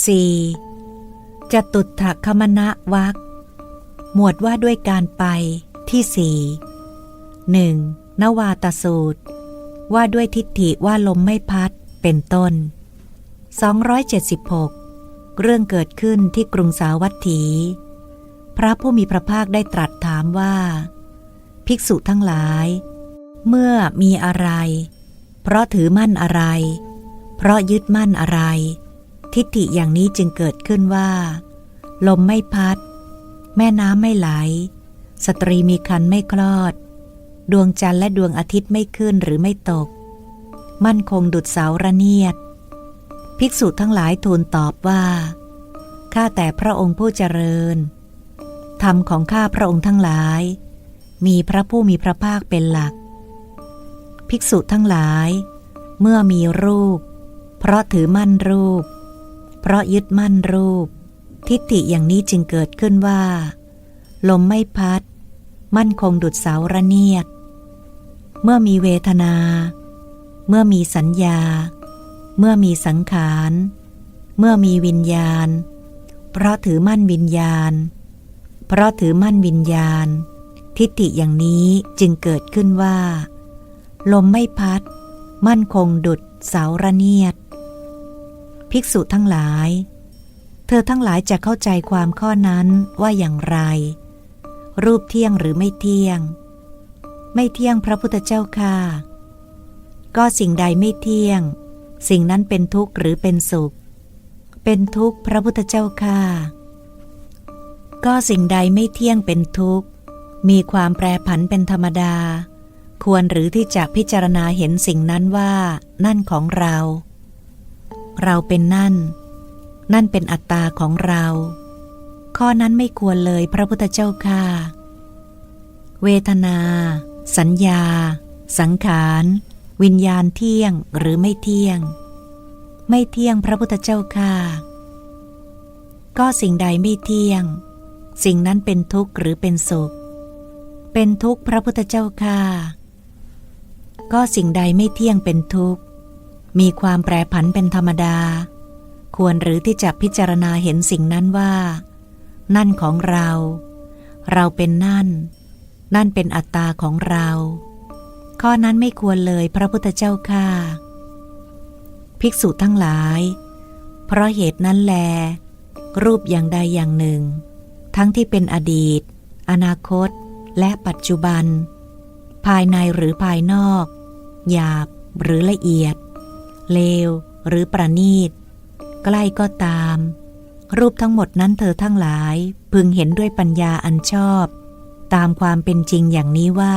4. จตุถคมณะวักหมวดว่าด้วยการไปที่สี่หนึ่งนวาตสูตร ว่าด้วยทิฏฐิว่าลมไม่พัดเป็นต้น 276 เรื่องเกิดขึ้นที่กรุงสาวัตถี พระผู้มีพระภาคได้ตรัสถามว่า ภิกษุทั้งหลาย เมื่อมีอะไร เพราะถือมั่นอะไร เพราะยึดมั่นอะไร ทิฏฐิอย่างนี้จึงเกิดขึ้นว่า ลมไม่พัด แม่น้ำไม่ไหล สตรีมีคันไม่คลอด ดวงจันทร์และดวงอาทิตย์ไม่ขึ้นหรือไม่ตก มั่นคงดุดเสาระเนียด ภิกษุทั้งหลายทูลตอบว่า ข้าแต่พระองค์ผู้เจริญ ธรรมของข้าพระองค์ทั้งหลาย มีพระผู้มีพระภาคเป็นหลัก ภิกษุทั้งหลาย เมื่อมีรูป เพราะถือมั่นรูป เพราะยึดมั่นรูป ทิฏฐิอย่างนี้จึงเกิดขึ้นว่า ลมไม่พัด มั่นคงดุดเสาระเนียด เมื่อมีเวทนา เมื่อมีสัญญา เมื่อมีสังขาร เมื่อมีวิญญาณ เพราะถือมั่นวิญญาณ เพราะถือมั่นวิญญาณ ทิฏฐิอย่างนี้จึงเกิดขึ้นว่า ลมไม่พัด มั่นคงดุดเสาระเนียด ภิกษุทั้งหลาย เธอทั้งหลายจะเข้าใจความข้อนั้นว่าอย่างไร รูปเที่ยงหรือไม่เที่ยง ไม่เที่ยงพระพุทธเจ้าค่ะ ก็สิ่งใดไม่เที่ยง สิ่งนั้นเป็นทุกข์หรือเป็นสุข เป็นทุกข์พระพุทธเจ้าค่ะ ก็สิ่งใดไม่เที่ยงเป็นทุกข์ มีความแปรผันเป็นธรรมดา ควรหรือที่จะพิจารณาเห็นสิ่งนั้นว่า นั่นของเรา เราเป็นนั่น นั่นเป็นอัตตาของเรา ข้อนั้นไม่ควรเลยพระพุทธเจ้าค่ะเวทนา สัญญา สังขาร วิญญาณเที่ยงหรือไม่เที่ยง ไม่เที่ยงพระพุทธเจ้าค่ะก็สิ่งใดไม่เที่ยง สิ่งนั้นเป็นทุกข์หรือเป็นสุข เป็นทุกข์พระพุทธเจ้าค่ะก็สิ่งใดไม่เที่ยงเป็นทุกข์ มีความแปรผันเป็นธรรมดา ควรหรือที่จะพิจารณาเห็นสิ่งนั้นว่า นั่นของเรา เราเป็นนั่น นั่นเป็นอัตตาของเรา ข้อนั้นไม่ควรเลยพระพุทธเจ้าค่ะภิกษุทั้งหลาย เพราะเหตุนั้นแล รูปอย่างใดอย่างหนึ่ง ทั้งที่เป็นอดีต อนาคต และปัจจุบัน ภายในหรือภายนอก หยาบหรือละเอียด เลว หรือประณีต ใกล้ก็ตาม รูปทั้งหมดนั้นเธอทั้งหลาย พึงเห็นด้วยปัญญาอันชอบ ตามความเป็นจริงอย่างนี้ว่า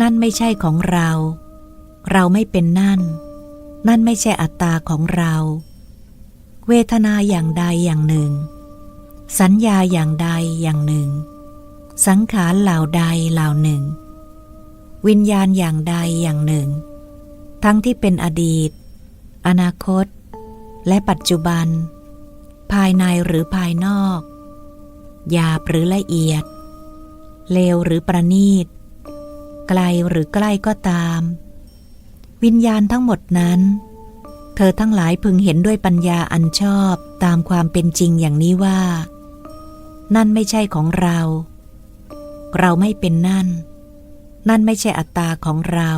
นั่นไม่ใช่ของเรา เราไม่เป็นนั่น นั่นไม่ใช่อัตตาของเรา เวทนาอย่างใดอย่างหนึ่ง สัญญาอย่างใดอย่างหนึ่ง สังขารเหล่าใดเหล่าหนึ่งวิญญาณอย่างใดอย่างหนึ่ง ทั้งที่เป็นอดีต อนาคต และปัจจุบัน ภายในหรือภายนอก หยาบหรือละเอียด เลวหรือประณีต ไกลหรือใกล้ก็ตาม วิญญาณทั้งหมดนั้น เธอทั้งหลายพึงเห็นด้วยปัญญาอันชอบตามความเป็นจริงอย่างนี้ว่า นั่นไม่ใช่ของเรา เราไม่เป็นนั่น นั่นไม่ใช่อัตตาของเรา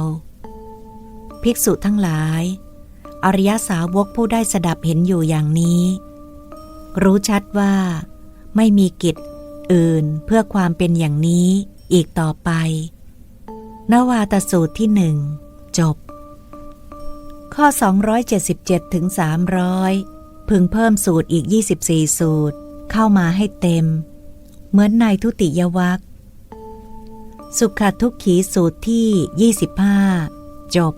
ภิกษุทั้งหลาย อริยสาวกผู้ได้สดับเห็นอยู่อย่างนี้ รู้ชัดว่า ไม่มีกิจอื่นเพื่อความเป็นอย่างนี้อีกต่อไป นวาตสูตรที่หนึ่งจบ ข้อ 277ถึง300 พึงเพิ่มสูตรอีก 24 สูตรเข้ามาให้เต็ม เหมือนในทุติยวัคสุขทุกขีสูตรที่ 25 จบ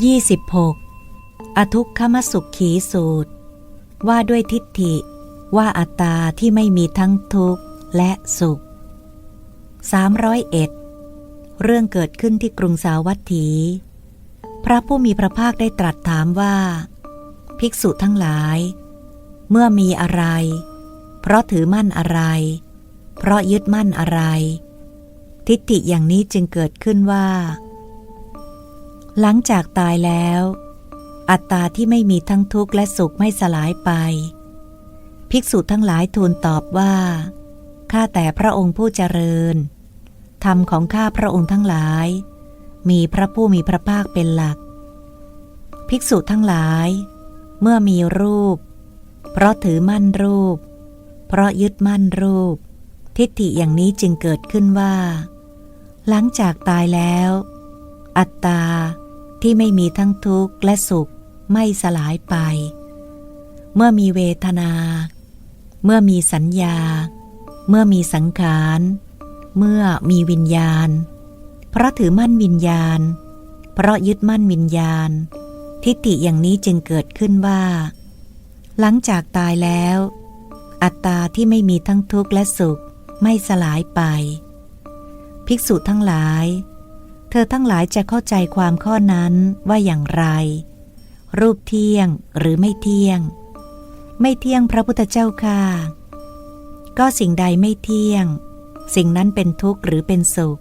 26. อทุกขมสุขขีสูตร ว่าด้วยทิฏฐิ ว่าอัตตาที่ไม่มีทั้งทุกข์และสุข 301 เรื่องเกิดขึ้นที่กรุงสาวัตถี พระผู้มีพระภาคได้ตรัสถามว่า ภิกษุทั้งหลาย เมื่อมีอะไร เพราะถือมั่นอะไร เพราะยึดมั่นอะไร ทิทิฏฐิอย่างนี้จึงเกิดขึ้นว่า หลังจากตายแล้ว อัตตาที่ไม่มีทั้งทุกข์และสุขไม่สลายไป ภิกษุทั้งหลายทูลตอบว่าข้าแต่พระองค์ผู้เจริญ ธรรมของข้าพระองค์ทั้งหลาย มีพระผู้มีพระภาคเป็นหลัก ภิกษุทั้งหลาย เมื่อมีรูป เพราะถือมั่นรูป เพราะยึดมั่นรูป ทิฏฐิอย่างนี้จึงเกิดขึ้นว่า หลังจากตายแล้ว อัตตา ที่ไม่มีทั้งทุกข์และสุขไม่สลายไป เมื่อมีเวทนา เมื่อมีสัญญา เมื่อมีสังขาร เมื่อมีวิญญาณ เพราะถือมั่นวิญญาณ เพราะยึดมั่นวิญญาณ ทิฏฐิอย่างนี้จึงเกิดขึ้นว่า หลังจากตายแล้ว อัตตาที่ไม่มีทั้งทุกข์และสุขไม่สลายไป ภิกษุทั้งหลาย เธอทั้งหลายจะเข้าใจความข้อนั้นว่าอย่างไร รูปเที่ยงหรือไม่เที่ยง ไม่เที่ยงพระพุทธเจ้าค่ะ ก็สิ่งใดไม่เที่ยง สิ่งนั้นเป็นทุกข์หรือเป็นสุข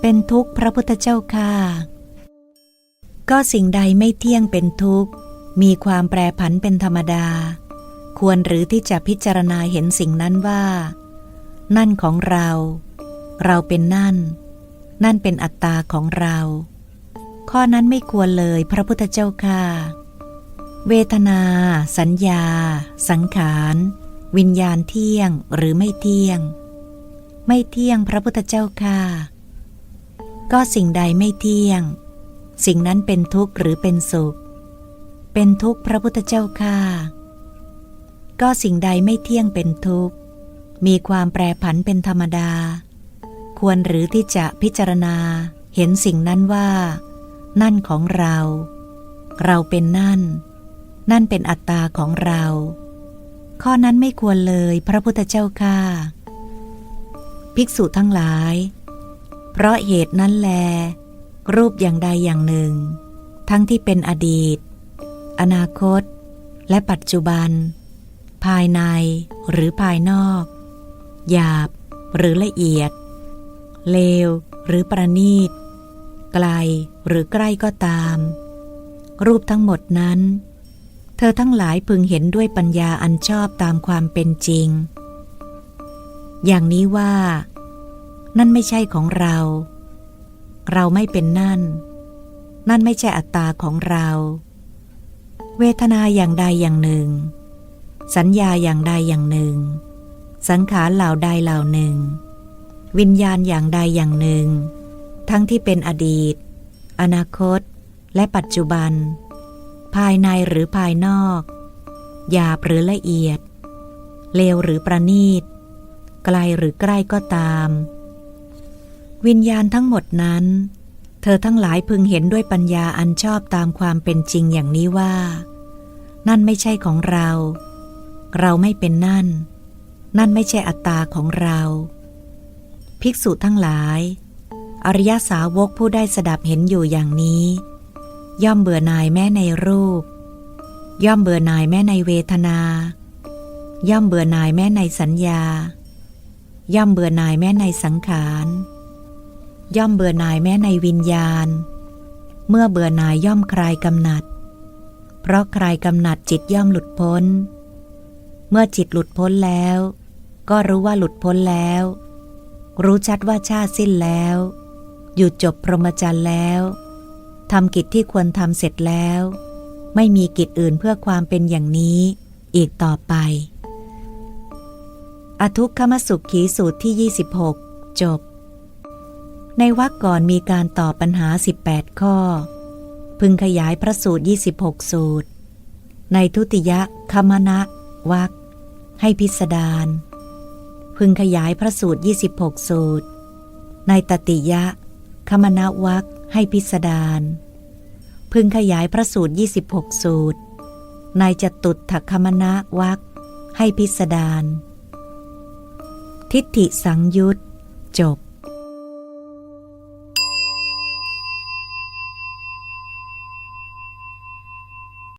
เป็นทุกข์พระพุทธเจ้าค่ะ ก็สิ่งใดไม่เที่ยงเป็นทุกข์ มีความแปรผันเป็นธรรมดา ควรหรือที่จะพิจารณาเห็นสิ่งนั้นว่า นั่นของเรา เราเป็นนั่น นั่นเป็นอัตตาของเรา ข้อนั้นไม่ควรเลยพระพุทธเจ้าค่ะ เวทนา สัญญา สังขาร วิญญาณเที่ยงหรือไม่เที่ยง ไม่เที่ยงพระพุทธเจ้าค่ะ ก็สิ่งใดไม่เที่ยง สิ่งนั้นเป็นทุกข์หรือเป็นสุข เป็นทุกข์พระพุทธเจ้าค่ะ ก็สิ่งใดไม่เที่ยงเป็นทุกข์ มีความแปรผันเป็นธรรมดา ควรหรือที่จะพิจารณาเห็นสิ่งนั้นว่า นั่นของเรา เราเป็นนั่น นั่นเป็นอัตตาของเรา ข้อนั้นไม่ควรเลยพระพุทธเจ้าค่ะภิกษุทั้งหลาย เพราะเหตุนั้นแล รูปอย่างใดอย่างหนึ่ง ทั้งที่เป็นอดีต อนาคต และปัจจุบัน ภายในหรือภายนอก หยาบหรือละเอียด เลวหรือประณีต ไกลหรือใกล้ก็ตาม รูปทั้งหมดนั้น เธอทั้งหลายพึงเห็นด้วยปัญญาอันชอบตามความเป็นจริง อย่างนี้ว่า นั่นไม่ใช่ของเรา เราไม่เป็นนั่น นั่นไม่ใช่อัตตาของเรา เวทนาอย่างใดอย่างหนึ่ง สัญญาอย่างใดอย่างหนึ่ง สังขารเหล่าใดเหล่าหนึ่ง วิญญาณอย่างใดอย่างหนึ่ง ทั้งที่เป็นอดีต อนาคต และปัจจุบัน ภายในหรือภายนอก หยาบหรือละเอียด เลวหรือประณีต ไกลหรือใกล้ก็ตาม วิญญาณทั้งหมดนั้น เธอทั้งหลายพึงเห็นด้วยปัญญาอันชอบตามความเป็นจริงอย่างนี้ว่า นั่นไม่ใช่ของเรา เราไม่เป็นนั่น นั่นไม่ใช่อัตตาของเรา ภิกษุทั้งหลาย อริยสาวกผู้ได้สดับเห็นอยู่อย่างนี้ ย่อมเบื่อนายแม้ในรูป ย่อมเบื่อนายแม้ในเวทนา ย่อมเบื่อนายแม้ในสัญญา ย่อมเบื่อนายแม้ในสังขาร ย่อมเบื่อนายแม้ในวิญญาณ เมื่อเบื่อนายย่อมคลายกำหนัด เพราะคลายกำหนัดจิตย่อมหลุดพ้น เมื่อจิตหลุดพ้นแล้ว ก็รู้ว่าหลุดพ้นแล้ว รู้ชัดว่าชาติสิ้นแล้ว อยู่จบพรหมจรรย์แล้วทำกิจที่ควรทำเสร็จแล้ว ไม่มีกิจอื่นเพื่อความเป็นอย่างนี้อีกต่อไป อทุกขมสุขขีสูตรที่ 26 จบ ในวรรคก่อนมีการตอบปัญหา 18 ข้อ พึงขยายพระสูตร 26 สูตร ในทุติยคมณะวรรคให้พิสดาร พึงขยายพระสูตร 26 สูตร ในตติยะ คมณวักให้พิสดาร พึงขยายพระสูตร 26 สูตร ในจตุถคมณวักให้พิสดาร ทิฏฐิสังยุตจบ